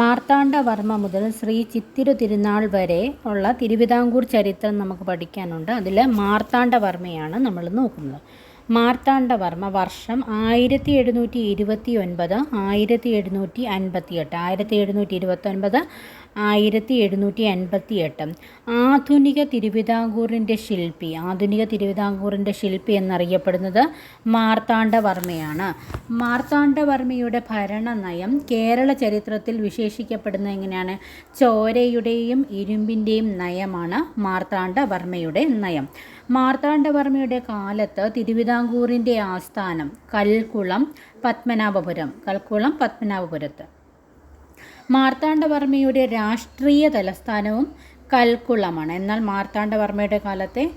മാർത്താണ്ഡവർമ്മ മുതൽ ശ്രീ ചിത്തിരു തിരുനാൾ വരെ ഉള്ള തിരുവിതാംകൂർ ചരിത്രം നമുക്ക് പഠിക്കാനുണ്ട്. അതിൽ മാർത്താണ്ഡവർമ്മയാണ് നമ്മൾ നോക്കുന്നത്. മാർത്താണ്ഡവർമ്മ വർഷം ആയിരത്തി എഴുന്നൂറ്റി ഇരുപത്തി ഒൻപത് ആയിരത്തി എഴുന്നൂറ്റി അൻപത്തി എട്ട് ആയിരത്തി എഴുന്നൂറ്റി ഇരുപത്തൊൻപത് ആയിരത്തി എഴുന്നൂറ്റി അൻപത്തി എട്ട് ആധുനിക തിരുവിതാംകൂറിന്റെ ശില്പി. ആധുനിക തിരുവിതാംകൂറിന്റെ ശില്പി എന്നറിയപ്പെടുന്നത് മാർത്താണ്ഡവർമ്മയാണ്. മാർത്താണ്ഡവർമ്മയുടെ ഭരണനയം കേരള ചരിത്രത്തിൽ വിശേഷിക്കപ്പെടുന്നത് എങ്ങനെയാണ്? ചോരയുടെയും ഇരുമ്പിന്റെയും നയമാണ് മാർത്താണ്ഡവർമ്മയുടെ നയം. മാർത്താണ്ഡവർമ്മയുടെ കാലത്ത് തിരുവിതാംകൂറിന്റെ ആസ്ഥാനം കൽക്കുളം പത്മനാഭപുരം. കൽക്കുളം പത്മനാഭപുരത്ത്. മാർത്താണ്ഡവർമ്മയുടെ രാഷ്ട്രീയ തലസ്ഥാനവും കൽക്കുളമാണ്. എന്നാൽ മാർത്താണ്ഡവർമ്മയുടെ കാലത്തെ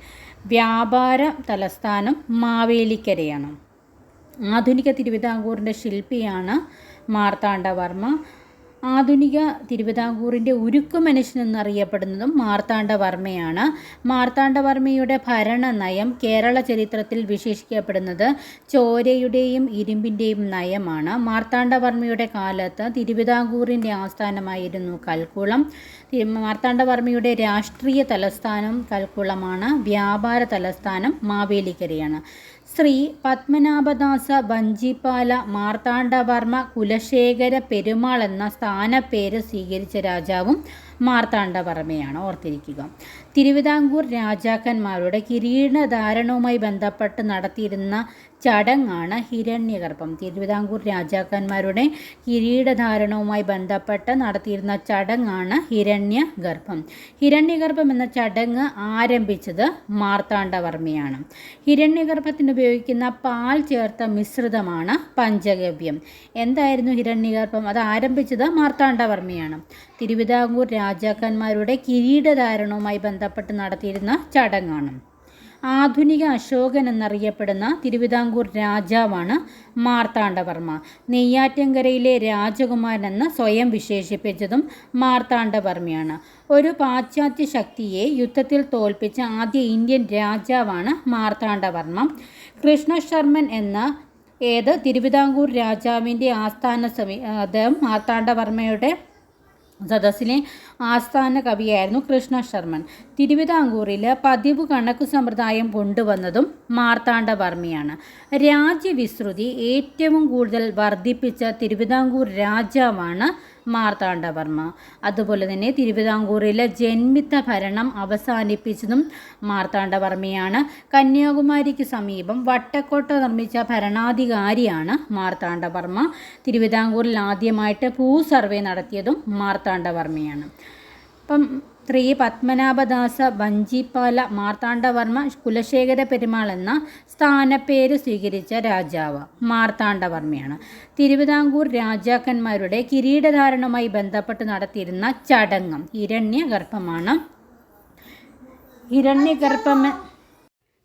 വ്യാപാര തലസ്ഥാനം മാവേലിക്കരയാണ്. ആധുനിക തിരുവിതാംകൂറിന്റെ ശില്പിയാണ് മാർത്താണ്ഡവർമ്മ. ആധുനിക തിരുവിതാംകൂറിന്റെ ഉരുക്കുമനുഷ്യൻ എന്നറിയപ്പെടുന്നതും മാർത്താണ്ഡവർമ്മയാണ്. മാർത്താണ്ഡവർമ്മയുടെ ഭരണനയം കേരള ചരിത്രത്തിൽ വിശേഷിക്കപ്പെടുന്നത് ചോരയുടെയും ഇരുമ്പിന്റെയും നയമാണ്. മാർത്താണ്ഡവർമ്മയുടെ കാലത്ത് തിരുവിതാംകൂറിന്റെ ആസ്ഥാനമായിരുന്നു കൽക്കുളം. മാർത്താണ്ഡവർമ്മയുടെ രാഷ്ട്രീയ തലസ്ഥാനം കൽക്കുളമാണ്. വ്യാപാര തലസ്ഥാനം മാവേലിക്കരയാണ്. ശ്രീ പത്മനാഭദാസ ബഞ്ചിപ്പാല മാർത്താണ്ഡവർമ്മ കുലശേഖര പെരുമാൾ എന്ന സ്ഥാനപ്പേര് സ്വീകരിച്ച രാജാവും മാർത്താണ്ഡവർമ്മയാണ്. ഓർത്തിരിക്കുക. തിരുവിതാംകൂർ രാജാക്കന്മാരുടെ കിരീടധാരണവുമായി ബന്ധപ്പെട്ട് നടത്തിയിരുന്ന ചടങ്ങാണ് ഹിരണ്യഗർഭം. തിരുവിതാംകൂർ രാജാക്കന്മാരുടെ കിരീടധാരണവുമായി ബന്ധപ്പെട്ട് നടത്തിയിരുന്ന ചടങ്ങാണ് ഹിരണ്യഗർഭം. ഹിരണ്യഗർഭം എന്ന ചടങ്ങ് ആരംഭിച്ചത് മാർത്താണ്ഡവർമ്മയാണ്. ഹിരണ്യഗർഭത്തിന് ഉപയോഗിക്കുന്ന പാൽ ചേർത്ത മിശ്രിതമാണ് പഞ്ചഗവ്യം. എന്തായിരുന്നു ഹിരണ്യഗർഭം? അത് ആരംഭിച്ചത് മാർത്താണ്ഡവർമ്മയാണ്. തിരുവിതാംകൂർ രാജാക്കന്മാരുടെ കിരീടധാരണവുമായി ബന്ധപ്പെട്ട് നടത്തിയിരുന്ന ചടങ്ങാണ്. ആധുനിക അശോകൻ എന്നറിയപ്പെടുന്ന തിരുവിതാംകൂർ രാജാവാണ് മാർത്താണ്ഡവർമ്മ. നെയ്യാറ്റങ്കരയിലെ രാജകുമാരൻ എന്ന് സ്വയം വിശേഷിപ്പിച്ചതും മാർത്താണ്ഡവർമ്മയാണ്. ഒരു പാശ്ചാത്യ ശക്തിയെ യുദ്ധത്തിൽ തോൽപ്പിച്ച ആദ്യ ഇന്ത്യൻ രാജാവാണ് മാർത്താണ്ഡവർമ്മ. കൃഷ്ണശർമ്മൻ എന്ന ഏത് തിരുവിതാംകൂർ രാജാവിന്റെ ആസ്ഥാന സമി അദ്ദേഹം മാർത്താണ്ഡവർമ്മയുടെ സദസ്സിലെ ആസ്ഥാന കവിയായിരുന്നു കൃഷ്ണശർമ്മൻ. തിരുവിതാംകൂറിൽ പതിവ് കണക്ക് സമ്പ്രദായം കൊണ്ടുവന്നതും മാർത്താണ്ഡവർമ്മയാണ്. രാജ്യവിസ്തൃതി ഏറ്റവും കൂടുതൽ വർദ്ധിപ്പിച്ച തിരുവിതാംകൂർ രാജാവാണ് മാർത്താണ്ഡവർമ്മ. അതുപോലെ തന്നെ തിരുവിതാംകൂറിലെ ജന്മിത്ത ഭരണം അവസാനിപ്പിച്ചതും മാർത്താണ്ഡവർമ്മയാണ്. കന്യാകുമാരിക്ക് സമീപം വട്ടക്കോട്ട നിർമ്മിച്ച ഭരണാധികാരിയാണ് മാർത്താണ്ഡവർമ്മ. തിരുവിതാംകൂറിൽ ആദ്യമായിട്ട് ഭൂസർവേ നടത്തിയതും മാർത്താണ്ഡവർമ്മയാണ്. അപ്പം ശ്രീ പത്മനാഭദാസ വഞ്ചിപ്പാല മാർത്താണ്ഡവർമ്മ കുലശേഖര പെരുമാൾ എന്ന സ്ഥാനപ്പേര് സ്വീകരിച്ച രാജാവ് മാർത്താണ്ഡവർമ്മയാണ്. തിരുവിതാംകൂർ രാജാക്കന്മാരുടെ കിരീടധാരണവുമായി ബന്ധപ്പെട്ട് നടത്തിയിരുന്ന ചടങ്ങ് ഹിരണ്യഗർഭമാണ്. ഹിരണ്യഗർഭം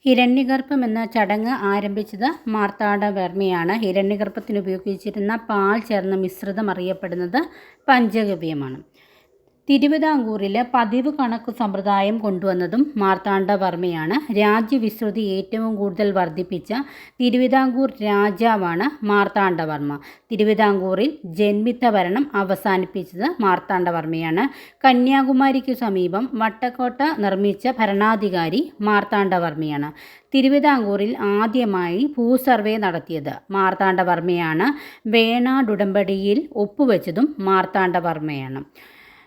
ഹിരണ്യഗർഭം എന്ന ചടങ്ങ് ആരംഭിച്ചത് മാർത്താണ്ഡവർമ്മയാണ്. ഹിരണ്യഗർഭത്തിന് ഉപയോഗിച്ചിരുന്ന പാൽ ചേർന്ന മിശ്രിതം അറിയപ്പെടുന്നത് പഞ്ചഗവ്യമാണ്. തിരുവിതാംകൂറിൽ പതിവ് കണക്ക് സമ്പ്രദായം കൊണ്ടുവന്നതും മാർത്താണ്ഡവർമ്മയാണ്. രാജ്യവിശ്രുതി ഏറ്റവും കൂടുതൽ വർദ്ധിപ്പിച്ച തിരുവിതാംകൂർ രാജാവാണ് മാർത്താണ്ഡവർമ്മ. തിരുവിതാംകൂറിൽ ജന്മിത്ത ഭരണം അവസാനിപ്പിച്ചത് മാർത്താണ്ഡവർമ്മയാണ്. കന്യാകുമാരിക്കു സമീപം വട്ടക്കോട്ട നിർമ്മിച്ച ഭരണാധികാരി മാർത്താണ്ഡവർമ്മയാണ്. തിരുവിതാംകൂറിൽ ആദ്യമായി ഭൂസർവേ നടത്തിയത് മാർത്താണ്ഡവർമ്മയാണ്. വേണാടുടമ്പടിയിൽ ഒപ്പുവെച്ചതും മാർത്താണ്ഡവർമ്മയാണ്.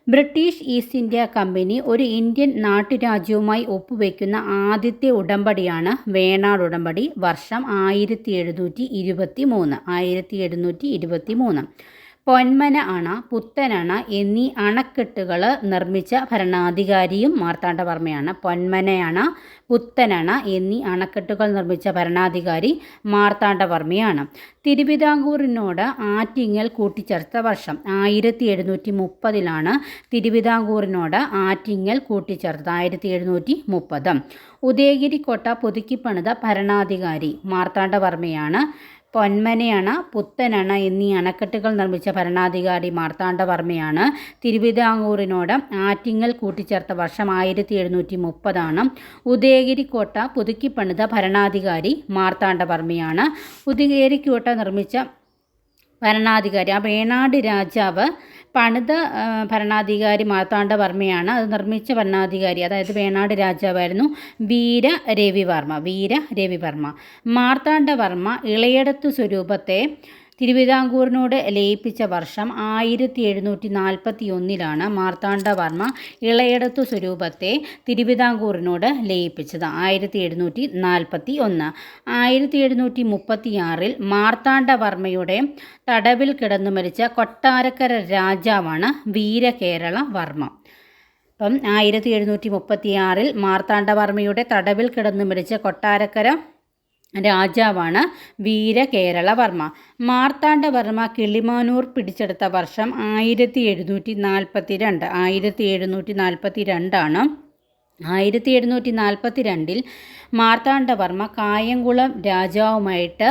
ബ്രിട്ടീഷ് ഈസ്റ്റ് ഇന്ത്യ കമ്പനി ഒരു ഇന്ത്യൻ നാട്ടുരാജ്യവുമായി ഒപ്പുവെക്കുന്ന ആദ്യത്തെ ഉടമ്പടിയാണ് വേണാട് ഉടമ്പടി വർഷം ആയിരത്തി എഴുന്നൂറ്റി ഇരുപത്തി മൂന്ന് ആയിരത്തി എഴുന്നൂറ്റി ഇരുപത്തി മൂന്ന് പൊന്മന അണ പുത്തനണ എന്നീ അണക്കെട്ടുകൾ നിർമ്മിച്ച ഭരണാധികാരിയും മാർത്താണ്ഡവർമ്മയാണ്. പൊന്മനയണ പുത്തനണ എന്നീ അണക്കെട്ടുകൾ നിർമ്മിച്ച ഭരണാധികാരി മാർത്താണ്ഡവർമ്മയാണ്. തിരുവിതാംകൂറിനോട് ആറ്റിങ്ങൽ കൂട്ടിച്ചേർത്ത വർഷം ആയിരത്തി എഴുന്നൂറ്റി മുപ്പതിലാണ് തിരുവിതാംകൂറിനോട് ആറ്റിങ്ങൽ കൂട്ടിച്ചേർത്തത്. ആയിരത്തി എഴുന്നൂറ്റി മുപ്പത് ഉദയഗിരി കോട്ട പുതുക്കിപ്പണിത ഭരണാധികാരി മാർത്താണ്ഡവർമ്മയാണ്. പൊന്മനയണ പുത്തനണ എന്നീ അണക്കെട്ടുകൾ നിർമ്മിച്ച ഭരണാധികാരി മാർത്താണ്ഡവർമ്മയാണ്. തിരുവിതാംകൂറിനോട് ആറ്റിങ്ങൽ കൂട്ടിച്ചേർത്ത വർഷം ആയിരത്തി എഴുന്നൂറ്റി മുപ്പതാണ് ഉദയഗിരിക്കോട്ട പുതുക്കിപ്പണിത ഭരണാധികാരി മാർത്താണ്ഡവർമ്മയാണ്. ഉദയഗിരിക്കോട്ട നിർമ്മിച്ച ഭരണാധികാരി ആ വേണാട് രാജാവ് പണിത ഭരണാധികാരി മാർത്താണ്ഡവർമ്മയാണ് അത് നിർമ്മിച്ച ഭരണാധികാരി. അതായത് വേണാട് രാജാവായിരുന്നു വീര രവിവർമ്മ വീര രവിവർമ്മ. മാർത്താണ്ഡവർമ്മ ഇളയടത്തു സ്വരൂപത്തെ തിരുവിതാംകൂറിനോട് ലയിപ്പിച്ച വർഷം ആയിരത്തി എഴുന്നൂറ്റി നാൽപ്പത്തി ഒന്നിലാണ് മാർത്താണ്ഡവർമ്മ ഇളയടത്തു സ്വരൂപത്തെ തിരുവിതാംകൂറിനോട് ലയിപ്പിച്ചത്. ആയിരത്തി എഴുന്നൂറ്റി നാൽപ്പത്തി ഒന്ന് ആയിരത്തി എഴുന്നൂറ്റി മുപ്പത്തി ആറിൽ മാർത്താണ്ഡവർമ്മയുടെ തടവിൽ കിടന്നു മരിച്ച കൊട്ടാരക്കര രാജാവാണ് വീരകേരള വർമ്മ അപ്പം ആയിരത്തി എഴുന്നൂറ്റി മുപ്പത്തിയാറിൽ മാർത്താണ്ഡവർമ്മയുടെ തടവിൽ കിടന്നു മരിച്ച കൊട്ടാരക്കര രാജാവാണ് വീരകേരളവർമ്മ. മാർത്താണ്ഡവർമ്മ കിളിമാനൂർ പിടിച്ചെടുത്ത വർഷം ആയിരത്തി എഴുന്നൂറ്റി നാൽപ്പത്തി രണ്ട് ആയിരത്തി എഴുന്നൂറ്റി നാൽപ്പത്തി രണ്ടാണ് ആയിരത്തി എഴുന്നൂറ്റി നാൽപ്പത്തി രണ്ടിൽ മാർത്താണ്ഡവർമ്മ കായംകുളം രാജാവുമായിട്ട്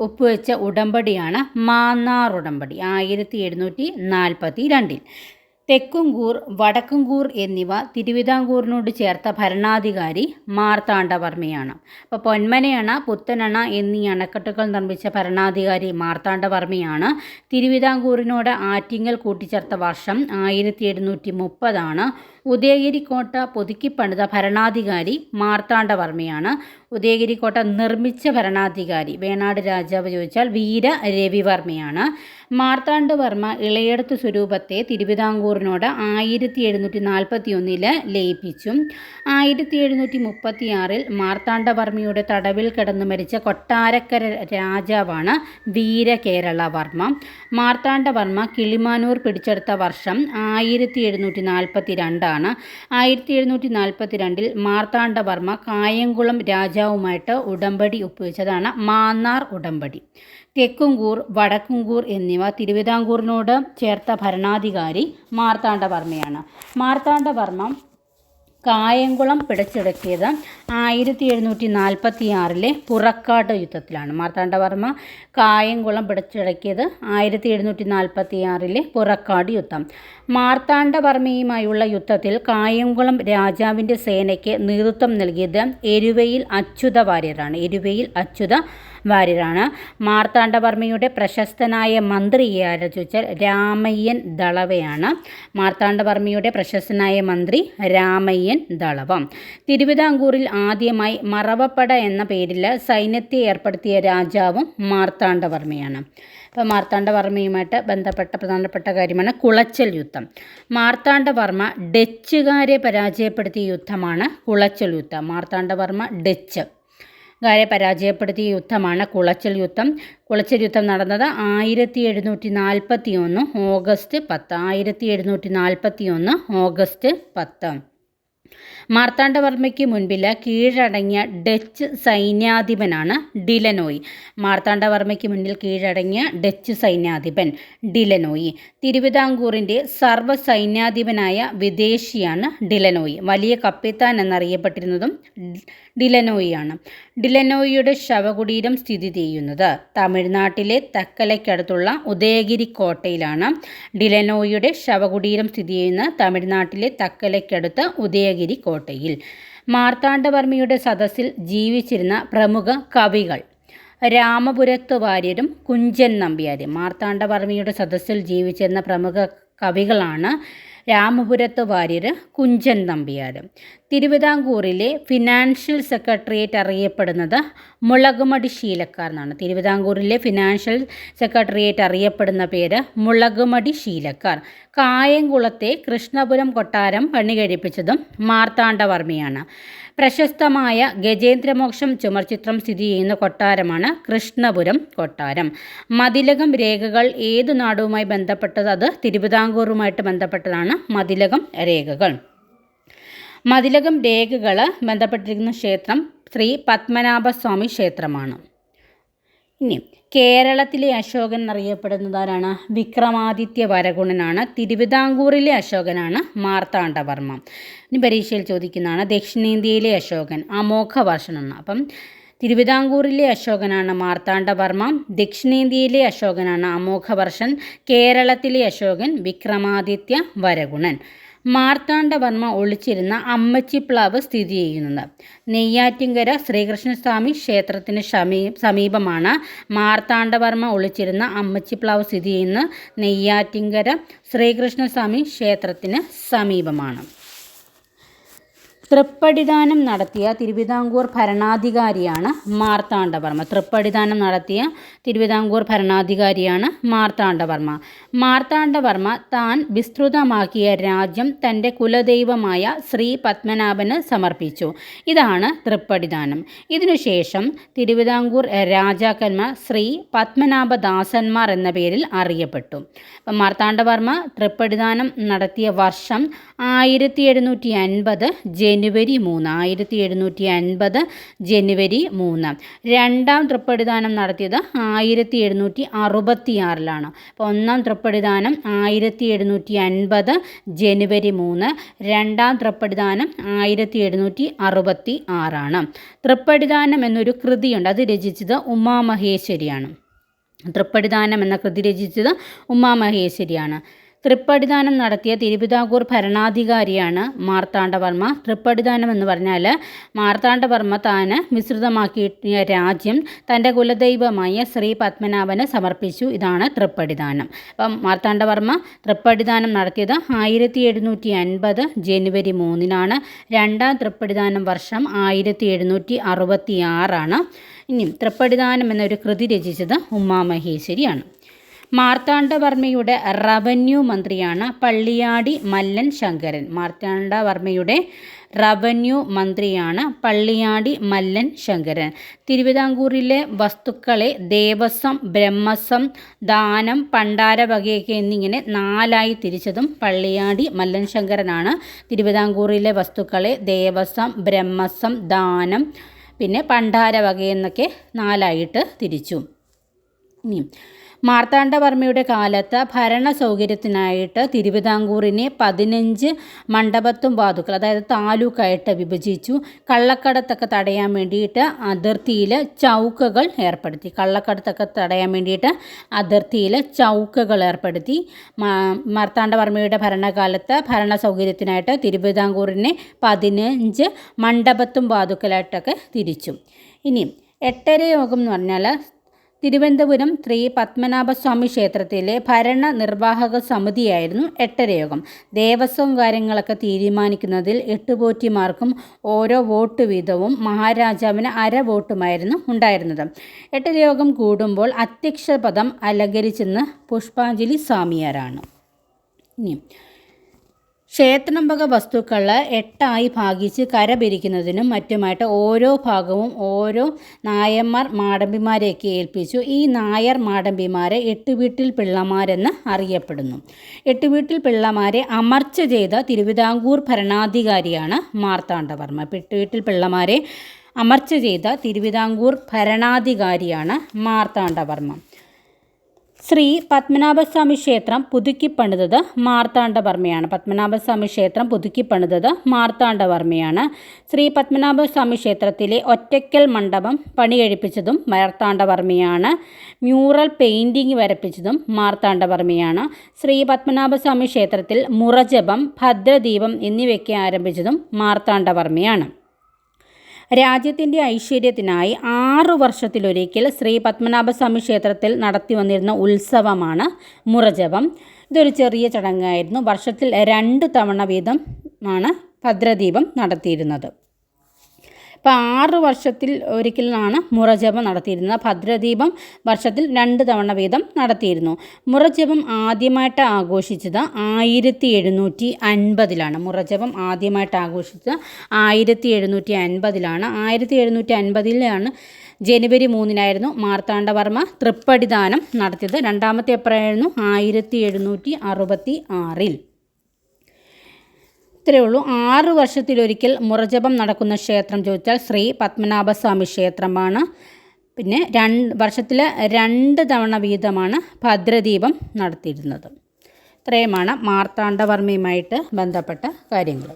ഒപ്പുവെച്ച ഉടമ്പടിയാണ് മാന്നാർ ഉടമ്പടി. ആയിരത്തി എഴുന്നൂറ്റി നാൽപ്പത്തി രണ്ടിൽ തെക്കുംകൂർ വടക്കുംകൂർ എന്നിവ തിരുവിതാംകൂറിനോട് ചേർത്ത ഭരണാധികാരി മാർത്താണ്ഡവർമ്മയാണ്. അപ്പോൾ പൊന്മനയണ പുത്തനണ എന്നീ അണക്കെട്ടുകൾ നിർമ്മിച്ച ഭരണാധികാരി മാർത്താണ്ഡവർമ്മയാണ് തിരുവിതാംകൂറിനോട് ആറ്റിങ്ങൽ കൂട്ടിച്ചേർത്ത വർഷം ആയിരത്തി എഴുന്നൂറ്റി മുപ്പതാണ് ഉദയഗിരി കോട്ട പുതുക്കിപ്പണിത ഭരണാധികാരി മാർത്താണ്ഡവർമ്മയാണ്. ഉദയഗിരിക്കോട്ട നിർമ്മിച്ച ഭരണാധികാരി. വേണാട് രാജാവ് ചോദിച്ചാൽ വീര രവിവർമ്മയാണ്. മാർത്താണ്ഡവർമ്മ ഇളയടത്ത് സ്വരൂപത്തെ തിരുവിതാംകൂറിനോട് ആയിരത്തി എഴുന്നൂറ്റി നാൽപ്പത്തി ഒന്നിൽ ലയിപ്പിച്ചു. ആയിരത്തി എഴുന്നൂറ്റി മുപ്പത്തി ആറിൽ മാർത്താണ്ഡവർമ്മയുടെ തടവിൽ കിടന്നു മരിച്ച കൊട്ടാരക്കര രാജാവാണ് വീരകേരളവർമ്മ. മാർത്താണ്ഡവർമ്മ കിളിമാനൂർ പിടിച്ചെടുത്ത വർഷം ആയിരത്തി എഴുന്നൂറ്റി നാൽപ്പത്തി രണ്ടാണ് ആയിരത്തി എഴുന്നൂറ്റി നാൽപ്പത്തി രണ്ടിൽ മാർത്താണ്ഡവർമ്മ കായംകുളം രാജാവുമായിട്ട് ഉടമ്പടി ഒപ്പുവെച്ചതാണ്. മാന്നാർ ഉടമ്പടി. തെക്കുംകൂർ വടക്കുംകൂർ എന്നിവ തിരുവിതാംകൂറിനോട് ചേർത്ത ഭരണാധികാരി മാർത്താണ്ഡവർമ്മയാണ്. മാർത്താണ്ഡവർമ്മ കായംകുളം പിടിച്ചെടുക്കിയത് ആയിരത്തി എഴുന്നൂറ്റി നാൽപ്പത്തി ആറിലെ പുറക്കാട് യുദ്ധത്തിലാണ്. മാർത്താണ്ഡവർമ്മ കായംകുളം പിടിച്ചടക്കിയത് ആയിരത്തി എഴുന്നൂറ്റി നാൽപ്പത്തി ആറിലെ പുറക്കാട് യുദ്ധം. മാർത്താണ്ഡവർമ്മയുമായുള്ള യുദ്ധത്തിൽ കായംകുളം രാജാവിന്റെ സേനയ്ക്ക് നേതൃത്വം നൽകിയത് എരുവയിൽ അച്യുത വാര്യരാണ്. എരുവയിൽ അച്യുത വാര്യരാണ്. മാർത്താണ്ഡവർമ്മയുടെ പ്രശസ്തനായ മന്ത്രി ചോദിച്ചാൽ രാമയ്യൻ ദളവയാണ്. മാർത്താണ്ഡവർമ്മയുടെ പ്രശസ്തനായ മന്ത്രി രാമയ്യൻ ദളവ. തിരുവിതാംകൂറിൽ ആദ്യമായി മറവപ്പട എന്ന പേരിൽ സൈന്യത്തെ ഏർപ്പെടുത്തിയ രാജാവും മാർത്താണ്ഡവർമ്മയാണ്. അപ്പോൾ മാർത്താണ്ഡവർമ്മയുമായിട്ട് ബന്ധപ്പെട്ട പ്രധാനപ്പെട്ട കാര്യമാണ് കുളച്ചൽ യുദ്ധം. മാർത്താണ്ഡവർമ്മ ഡച്ചുകാരെ പരാജയപ്പെടുത്തിയ യുദ്ധമാണ് കുളച്ചൽ യുദ്ധം. മാർത്താണ്ഡവർമ്മ ഡച്ച് ഗാരെ പരാജയപ്പെടുത്തിയ യുദ്ധമാണ് കുളച്ചൽ യുദ്ധം. കുളച്ചൽ യുദ്ധം നടന്നത് ആയിരത്തി എഴുന്നൂറ്റി നാൽപ്പത്തി ഒന്ന് ഓഗസ്റ്റ് പത്ത്. ആയിരത്തി എഴുന്നൂറ്റി നാൽപ്പത്തി ഒന്ന് ഓഗസ്റ്റ് പത്ത്. മാർത്താണ്ഡവർമ്മയ്ക്ക് മുൻപിൽ കീഴടങ്ങിയ ഡച്ച് സൈന്യാധിപനാണ് ഡിലനോയ്. മാർത്താണ്ഡവർമ്മയ്ക്ക് മുന്നിൽ കീഴടങ്ങിയ ഡച്ച് സൈന്യാധിപൻ ഡിലനോയി. തിരുവിതാംകൂറിന്റെ സർവ സൈന്യാധിപനായ വിദേശിയാണ് ഡിലനോയി. വലിയ കപ്പിത്താൻ എന്നറിയപ്പെട്ടിരുന്നതും ഡിലനോയിയാണ് ഡിലനോയിയുടെ ശവകുടീരം സ്ഥിതി ചെയ്യുന്നത്. തമിഴ്നാട്ടിലെ തക്കലയ്ക്കടുത്തുള്ള ഉദയഗിരി കോട്ടയിലാണ് ഡിലനോയിയുടെ ശവകുടീരം സ്ഥിതി ചെയ്യുന്ന തമിഴ്നാട്ടിലെ തക്കലയ്ക്കടുത്ത ഉദയഗിരി കോട്ടയിൽ മാർത്താണ്ഡവർമ്മയുടെ സദസ്സിൽ ജീവിച്ചിരുന്ന പ്രമുഖ കവികൾ രാമപുരത്ത് വാര്യരും കുഞ്ചൻ നമ്പ്യാരും മാർത്താണ്ഡവർമ്മയുടെ സദസ്സിൽ ജീവിച്ചിരുന്ന പ്രമുഖ കവികളാണ് രാമപുരത്ത് വാര്യർ കുഞ്ചൻ നമ്പ്യാർ തിരുവിതാംകൂറിലെ ഫിനാൻഷ്യൽ സെക്രട്ടേറിയറ്റ് അറിയപ്പെടുന്നത് മുളകുമടി ശീലക്കാർ എന്നാണ് തിരുവിതാംകൂറിലെ ഫിനാൻഷ്യൽ സെക്രട്ടേറിയറ്റ് അറിയപ്പെടുന്ന പേര് മുളകുമടി ശീലക്കാർ. കായംകുളത്തെ കൃഷ്ണപുരം കൊട്ടാരം പണി കഴിപ്പിച്ചതും മാർത്താണ്ഡവർമ്മയാണ്. പ്രശസ്തമായ ഗജേന്ദ്രമോക്ഷം ചുമർചിത്രം സ്ഥിതി ചെയ്യുന്ന കൊട്ടാരമാണ് കൃഷ്ണപുരം കൊട്ടാരം. മതിലകം രേഖകൾ ഏതു നാടുമായി ബന്ധപ്പെട്ടത്? അത് തിരുവിതാംകൂറുമായിട്ട് ബന്ധപ്പെട്ടതാണ് മതിലകം രേഖകൾ. മതിലകം രേഖകൾ ബന്ധപ്പെട്ടിരിക്കുന്ന ക്ഷേത്രം ശ്രീ പത്മനാഭസ്വാമി ക്ഷേത്രമാണ്. ഇനി കേരളത്തിലെ അശോകൻ എന്നറിയപ്പെടുന്നത് ആരാണ് വിക്രമാദിത്യ വരഗുണനാണ്. തിരുവിതാംകൂറിലെ അശോകനാണ് മാർത്താണ്ഡവർമ്മ. ഇനി പരീക്ഷയിൽ ചോദിക്കുന്നതാണ് ദക്ഷിണേന്ത്യയിലെ അശോകൻ അമോഘ വർഷനാണ് അപ്പം തിരുവിതാംകൂറിലെ അശോകനാണ് മാർത്താണ്ഡവർമ്മ ദക്ഷിണേന്ത്യയിലെ അശോകനാണ് അമോഘവർഷൻ കേരളത്തിലെ അശോകൻ വിക്രമാദിത്യ വരഗുണൻ. മാർത്താണ്ഡവർമ്മ ഒളിച്ചിരുന്ന അമ്മച്ചിപ്ലാവ് സ്ഥിതി ചെയ്യുന്നത്. നെയ്യാറ്റിങ്കര ശ്രീകൃഷ്ണസ്വാമി ക്ഷേത്രത്തിന് സമീ സമീപമാണ് മാർത്താണ്ഡവർമ്മ ഒളിച്ചിരുന്ന അമ്മച്ചിപ്ലാവ് സ്ഥിതി ചെയ്യുന്ന നെയ്യാറ്റിങ്കര ശ്രീകൃഷ്ണസ്വാമി ക്ഷേത്രത്തിന് സമീപമാണ്. തൃപ്പടിദാനം നടത്തിയ തിരുവിതാംകൂർ ഭരണാധികാരിയാണ് മാർത്താണ്ഡവർമ്മ. തൃപ്പടിദാനം നടത്തിയ തിരുവിതാംകൂർ ഭരണാധികാരിയാണ് മാർത്താണ്ഡവർമ്മ. മാർത്താണ്ഡവർമ്മ താൻ വിസ്തൃതമാക്കിയ രാജ്യം തന്റെ കുലദൈവമായ ശ്രീ പത്മനാഭന് സമർപ്പിച്ചു. ഇതാണ് തൃപ്പടിദാനം. ഇതിനുശേഷം തിരുവിതാംകൂർ രാജാക്കന്മാർ ശ്രീ പത്മനാഭദാസന്മാർ എന്ന പേരിൽ അറിയപ്പെട്ടു. മാർത്താണ്ഡവർമ്മ തൃപ്പടിദാനം നടത്തിയ വർഷം ആയിരത്തി എഴുന്നൂറ്റി അൻപത് ജനുവരി മൂന്ന് ആയിരത്തി എഴുന്നൂറ്റി അൻപത് ജനുവരി മൂന്ന്. രണ്ടാം തൃപ്പടിദാനം നടത്തിയത് ആയിരത്തി എഴുന്നൂറ്റി അറുപത്തി ആറിലാണ് അപ്പോൾ ഒന്നാം തൃപ്പടിദാനം ആയിരത്തി എഴുന്നൂറ്റി അൻപത് ജനുവരി മൂന്ന് രണ്ടാം തൃപ്പടിദാനം ആയിരത്തി എഴുന്നൂറ്റി അറുപത്തി ആറാണ് തൃപ്പടിദാനം എന്നൊരു കൃതിയുണ്ട് അത് രചിച്ചത് ഉമാമഹേശ്വരിയാണ്. തൃപ്പടിദാനം എന്ന കൃതി രചിച്ചത് ഉമാമഹേശ്വരിയാണ്. തൃപ്പടിദാനം നടത്തിയ തിരുവിതാംകൂർ ഭരണാധികാരിയാണ് മാർത്താണ്ഡവർമ്മ. തൃപ്പടിദാനം എന്ന് പറഞ്ഞാൽ മാർത്താണ്ഡവർമ്മ താൻ മിശ്രിതമാക്കിയ രാജ്യം തന്റെ കുലദൈവമായ ശ്രീ പത്മനാഭന് സമർപ്പിച്ചു. ഇതാണ് തൃപ്പടിദാനം. അപ്പം മാർത്താണ്ഡവർമ്മ തൃപ്പടിദാനം നടത്തിയത് ആയിരത്തി എഴുന്നൂറ്റി അൻപത് ജനുവരി മൂന്നിനാണ്. രണ്ടാം തൃപ്പടിദാനം വർഷം ആയിരത്തി എഴുന്നൂറ്റി അറുപത്തി ആറാണ് ഇനിയും തൃപ്പടിദാനം എന്നൊരു കൃതി രചിച്ചത് ഉമാമഹേശ്വരിയാണ് മാർത്താണ്ഡവർമ്മയുടെ റവന്യൂ മന്ത്രിയാണ് പള്ളിയാടി മല്ലൻ ശങ്കരൻ. മാർത്താണ്ഡവർമ്മയുടെ റവന്യൂ മന്ത്രിയാണ് പള്ളിയാടി മല്ലൻ ശങ്കരൻ. തിരുവിതാംകൂറിലെ വസ്തുക്കളെ ദേവസ്വം ബ്രഹ്മസ്വം ദാനം പണ്ടാര വകയൊക്കെ എന്നിങ്ങനെ നാലായി തിരിച്ചതും പള്ളിയാടി മല്ലൻ ശങ്കരനാണ്. തിരുവിതാംകൂറിലെ വസ്തുക്കളെ ദേവസ്വം ബ്രഹ്മസ്വം ദാനം പിന്നെ പണ്ടാര വകയെന്നൊക്കെ നാലായിട്ട് തിരിച്ചു. ഇനി മാർത്താണ്ഡവർമ്മയുടെ കാലത്ത് ഭരണ സൗകര്യത്തിനായിട്ട് തിരുവിതാംകൂറിനെ പതിനഞ്ച് മണ്ഡപത്തും വാതുക്കൾ അതായത് താലൂക്കായിട്ട് വിഭജിച്ചു. കള്ളക്കടത്തൊക്കെ തടയാൻ വേണ്ടിയിട്ട് അതിർത്തിയിൽ ചൗക്കകൾ ഏർപ്പെടുത്തി. കള്ളക്കടത്തൊക്കെ തടയാൻ വേണ്ടിയിട്ട് അതിർത്തിയിൽ ചൗക്കകൾ ഏർപ്പെടുത്തി. മാർത്താണ്ഡവർമ്മയുടെ ഭരണകാലത്ത് ഭരണ സൗകര്യത്തിനായിട്ട് തിരുവിതാംകൂറിനെ പതിനഞ്ച് മണ്ഡപത്തും വാതുക്കലായിട്ടൊക്കെ തിരിച്ചു. ഇനി എട്ടര യോഗം എന്ന് പറഞ്ഞാൽ തിരുവനന്തപുരം ശ്രീ പത്മനാഭസ്വാമി ക്ഷേത്രത്തിലെ ഭരണ നിർവാഹക സമിതിയായിരുന്നു എട്ടരയോഗം. ദേവസ്വം കാര്യങ്ങളൊക്കെ തീരുമാനിക്കുന്നതിൽ എട്ടുപോറ്റിമാർക്കും ഓരോ വോട്ട് വീതവും മഹാരാജാവിന് അര വോട്ടുമായിരുന്നു ഉണ്ടായിരുന്നത്. എട്ടരയോഗം കൂടുമ്പോൾ അധ്യക്ഷ പദം അലങ്കരിച്ചെന്ന് പുഷ്പാഞ്ജലി സ്വാമിയാരാണ്. ഇനി ക്ഷേത്രം വസ്തുക്കൾ എട്ടായി ഭാഗിച്ച് കരപിരിക്കുന്നതിനും മറ്റുമായിട്ട് ഓരോ ഭാഗവും ഓരോ നായന്മാർ മാടമ്പിമാരെയൊക്കെ ഏൽപ്പിച്ചു. ഈ നായർ മാടമ്പിമാരെ എട്ടുവീട്ടിൽ പിള്ളമാരെന്ന് അറിയപ്പെടുന്നു. എട്ടുവീട്ടിൽ പിള്ളമാരെ അമർച്ച ചെയ്ത തിരുവിതാംകൂർ ഭരണാധികാരിയാണ് മാർത്താണ്ഡവർമ്മ. എട്ടുവീട്ടിൽ പിള്ളമാരെ അമർച്ച ചെയ്ത തിരുവിതാംകൂർ ഭരണാധികാരിയാണ് മാർത്താണ്ഡവർമ്മ. ശ്രീ പത്മനാഭസ്വാമി ക്ഷേത്രം പുതുക്കിപ്പണിതത് മാർത്താണ്ഡവർമ്മയാണ്. പത്മനാഭസ്വാമി ക്ഷേത്രം പുതുക്കിപ്പണിതത് മാർത്താണ്ഡവർമ്മയാണ്. ശ്രീ പത്മനാഭസ്വാമി ക്ഷേത്രത്തിലെ ഒറ്റയ്ക്കൽ മണ്ഡപം പണി കഴിപ്പിച്ചതും മാർത്താണ്ഡവർമ്മയാണ്. മ്യൂറൽ പെയിന്റിങ് വരപ്പിച്ചതും മാർത്താണ്ഡവർമ്മയാണ്. ശ്രീ പത്മനാഭസ്വാമി ക്ഷേത്രത്തിൽ മുറജപം ഭദ്രദീപം എന്നിവയൊക്കെ ആരംഭിച്ചതും മാർത്താണ്ഡവർമ്മയാണ്. രാജ്യത്തിന്റെ ഐശ്വര്യത്തിനായി ആറു വർഷത്തിലൊരിക്കൽ ശ്രീ പത്മനാഭസ്വാമി ക്ഷേത്രത്തിൽ നടത്തി വന്നിരുന്ന ഉത്സവമാണ് മുറജപം. ഇതൊരു ചെറിയ ചടങ്ങായിരുന്നു. വർഷത്തിൽ രണ്ട് തവണ വീതം ആണ് ഭദ്രദീപം നടത്തിയിരുന്നത്. അപ്പോൾ ആറ് വർഷത്തിൽ ഒരിക്കലാണ് മുറജപം നടത്തിയിരുന്നത്. ഭദ്രദീപം വർഷത്തിൽ രണ്ട് തവണ വീതം നടത്തിയിരുന്നു. മുറജപം ആദ്യമായിട്ട് ആഘോഷിച്ചത് ആയിരത്തി എഴുന്നൂറ്റി അൻപതിലാണ് മുറജപം ആദ്യമായിട്ട് ആഘോഷിച്ചത് ആയിരത്തി എഴുന്നൂറ്റി അൻപതിലാണ് ആയിരത്തി എഴുന്നൂറ്റി അൻപതിലാണ് ജനുവരി മൂന്നിനായിരുന്നു മാർത്താണ്ഡവർമ്മ തൃപ്പടിദാനം നടത്തിയത്. രണ്ടാമത്തെ എപ്പോഴായിരുന്നു ആയിരത്തി എഴുന്നൂറ്റി അറുപത്തി ആറിൽ ഇത്രയേ ഉള്ളൂ. ആറ് വർഷത്തിലൊരിക്കൽ മുറജപം നടക്കുന്ന ക്ഷേത്രം ചോദിച്ചാൽ ശ്രീ പത്മനാഭസ്വാമി ക്ഷേത്രമാണ്. പിന്നെ രണ്ട് വർഷത്തിൽ രണ്ട് തവണ വീതമാണ് ഭദ്രദീപം നടത്തിയിരുന്നത്. ഇത്രയുമാണ് മാർത്താണ്ഡവർമ്മയുമായിട്ട് ബന്ധപ്പെട്ട കാര്യങ്ങൾ.